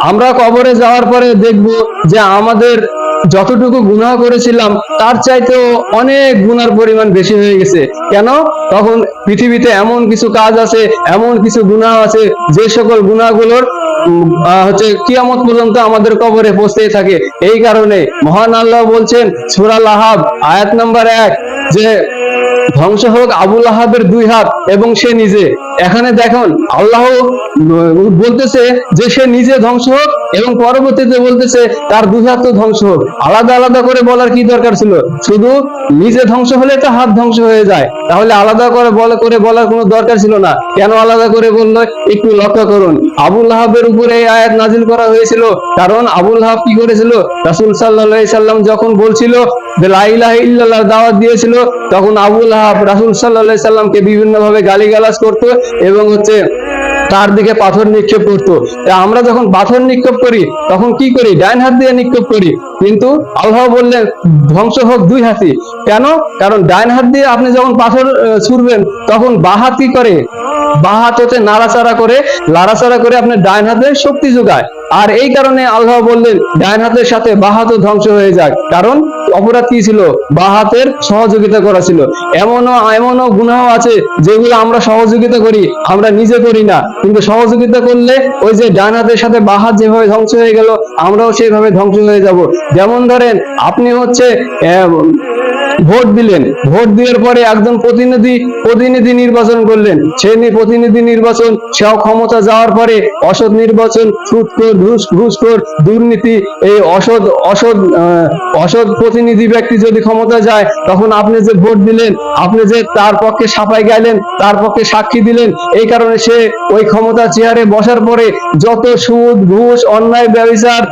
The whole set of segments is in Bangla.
আমরা কবরে যাওয়ার পরে দেখব যে আমাদের যতটুকু গুনাহ করেছিলাম তার চাইতেও অনেক গুনার পরিমাণ বেশি হয়ে গেছে। কেন? তখন পৃথিবীতে এমন কিছু কাজ আছে এমন কিছু গুনাহ আছে যে সকল আহ, হচ্ছে কিয়ামত পর্যন্ত আমাদের কবরে পৌঁছতেই থাকে। এই কারণে মহান আল্লাহ বলছেন সূরা লাহাব আয়াত নাম্বার এক যে ধ্বংস হোক আবুল আহাবের দুই হাত এবং সে নিজে। এখানে দেখুন, আল্লাহ বলতেছে যে সে নিজে ধ্বংস হোক এবং পরবর্তীতে বলতেছে, তার দুই হাত তো ধ্বংস হোক। আলাদা আলাদা করে বলার কি দরকার ছিল? শুধু নিজে ধ্বংস হলে তো হাত ধ্বংস হয়ে যায়। তাহলে আলাদা করে বলা, করে বলার কোনো দরকার ছিল না। কেন আলাদা করে বলল? একটু লক্ষ্য করুন। আবুল আহাবের উপরে এই আয়াত নাজিল করা হয়েছিল। কারণ আবুল আহাব কি করেছিল? রাসূল আলাইহি সাল্লাম যখন বলছিল যে, লা ইলাহা ইল্লাল্লাহ দাওয়াত দিয়েছিল, তখন আবুল আহাব রাসূল আলাইহি সাল্লামকে বিভিন্ন ভাবে গালিগালাজ করতো এবং হচ্ছে তার দিকে পাথর নিক্ষেপ করতো। আমরা যখন পাথর নিক্ষেপ করি, তখন কি করি? ডাইন হাত দিয়ে নিক্ষেপ করি। কিন্তু আল্লাহ বললেন, ধ্বংস হোক দুই হাতি। কেন? কারণ ডাইন হাত দিয়ে আপনি যখন পাথর ছুড়বেন, তখন বাঁ হাত কি করে? বাঁ হাত নাড়াচাড়া করে। নাড়াচাড়া করে আপনার ডাইন হাতে শক্তি যোগায়। আর এই কারণে আল্লাহ বললেন ডাইন হাতের সাথে বাঁ হাতও ধ্বংস হয়ে যাক। কারণ অপরাধ কি ছিল? বাঁ হাতের সহযোগিতা করা ছিল। এমনও এমনও গুনাহ আছে যেগুলো আমরা সহযোগিতা করি, আমরা নিজে করি না। কিন্তু সহযোগিতা করলে ওই যে ডান হাতের সাথে বাঁ হাত যেভাবে ধ্বংস হয়ে গেল, আমরাও সেইভাবে ধ্বংস হয়ে যাব। যেমন ধরেন, আপনি হচ্ছে ভোট দিলেন। ভোট দেওয়ার পরে একজন প্রতিনিধি প্রতিনিধি নির্বাচন করলেন। সে নি- প্রতিনিধি নির্বাচন সেও ক্ষমতা যাওয়ার পরে অসৎ নির্বাচন সুদখোর ঘুষ ঘুষখোর, দুর্নীতি, এই অসৎ অসৎ অসৎ প্রতিনিধি ব্যক্তি যদি ক্ষমতা যায়, তখন আপনি যে ভোট দিলেন, আপনি যে তার পক্ষে সাফাই গাইলেন, তার পক্ষে সাক্ষী দিলেন, এই কারণে সে ওই ক্ষমতা চেয়ারে বসার পরে যত সুদ, ঘুষ, অন্যায় ব্যবচার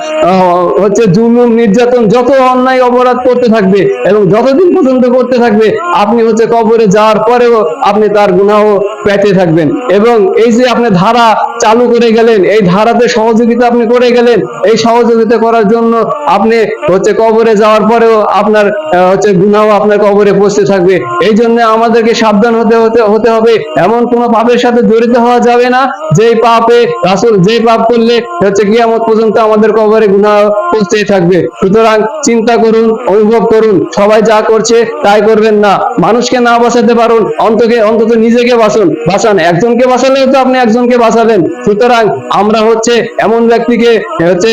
হচ্ছে জুলুম, নির্যাতন, যত অন্যায় অপরাধ করতে থাকবে এবং যতদিন পর্যন্ত করতে থাকবে। আপনি হচ্ছে কবরে যাওয়ার পরেও আপনি তার গুণাহ পেতে থাকবেন। এবং এই যে আপনি ধারা চালু করে গেলেন, এই ধারাতে সহযোগিতা আপনি করে গেলেন, এই সহযোগিতা করার জন্য আপনি হচ্ছে কবরে যাওয়ার পরেও আপনার হচ্ছে গুনাহ আপনার কবরে পৌঁছতে থাকবে। এই জন্য আমাদেরকে সাবধান হতে হতে হতে হবে। এমন কোন পাপের সাথে জড়িত হওয়া যাবে না, যেই পাপে রাসূল, যেই পাপ করলে হচ্ছে কিয়ামত পর্যন্ত আমাদের কবরে গুনাহ পৌঁছতেই থাকবে। সুতরাং চিন্তা করুন, অনুভব করুন, সবাই যা করছে তাই করবেন না। মানুষকে না বাঁচাতে পারুন, অন্তকে, অন্তত নিজেকে বাঁচুন। বাঁচান, একজনকে বাঁচালেও তো আপনি একজনকে বাঁচাবেন। সুতরাং আমরা হচ্ছে এমন ব্যক্তিকে হচ্ছে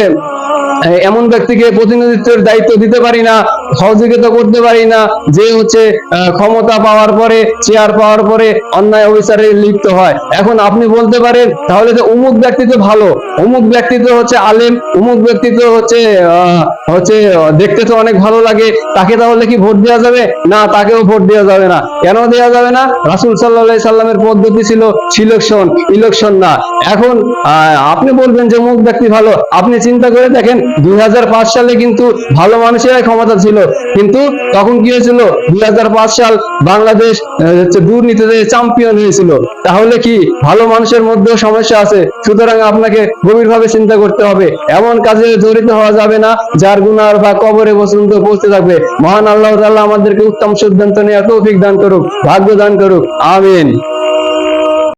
এমন ব্যক্তিকে প্রতিনিধিত্বের দায়িত্ব দিতে পারি না, সহযোগিতা করতে পারি না, যে হচ্ছে ক্ষমতা পাওয়ার পরে চেয়ার পাওয়ার পরে অন্যায় অবিচারে লিপ্ত হয়। এখন আপনি বলতে পারেন, তাহলে তো অমুক ব্যক্তি তো ভালো। অমুক ব্যক্তি তো হচ্ছে আলেম অমুক ব্যক্তি তো হচ্ছে হচ্ছে, দেখতে তো অনেক ভালো লাগে, তাকে তাহলে কি ভোট দেওয়া যাবে? না, তাকেও ভোট দেওয়া যাবে না। কেন দেওয়া যাবে না? রাসুল সাল্লাহ সাল্লামের পদ্ধতি ছিল সিলেকশন ইলেকশন না। এখন আপনি বলবেন যে অমুক ব্যক্তি ভালো, আপনি চিন্তা করে দেখেন দুই সালে কিন্তু ভালো মানুষেরাই ক্ষমতা ছিল। কিন্তু তখন কি হয়েছিল? দুই সাল বাংলাদেশ দুর্নীতিতে চ্যাম্পিয়ন হয়েছিল। তাহলে কি ভালো মানুষের মধ্যেও সমস্যা আছে? সুতরাং আপনাকে গভীরভাবে চিন্তা করতে হবে। এমন কাজে জড়িত হওয়া যাবে না, যার গুনার বা কবরে পর্যন্ত পৌঁছতে থাকবে। মহান আল্লাহ তাআলা আমাদেরকে উত্তম সিদ্ধান্ত তৌফিক দান করুক, ভাগ্য দান করুক। আমিন।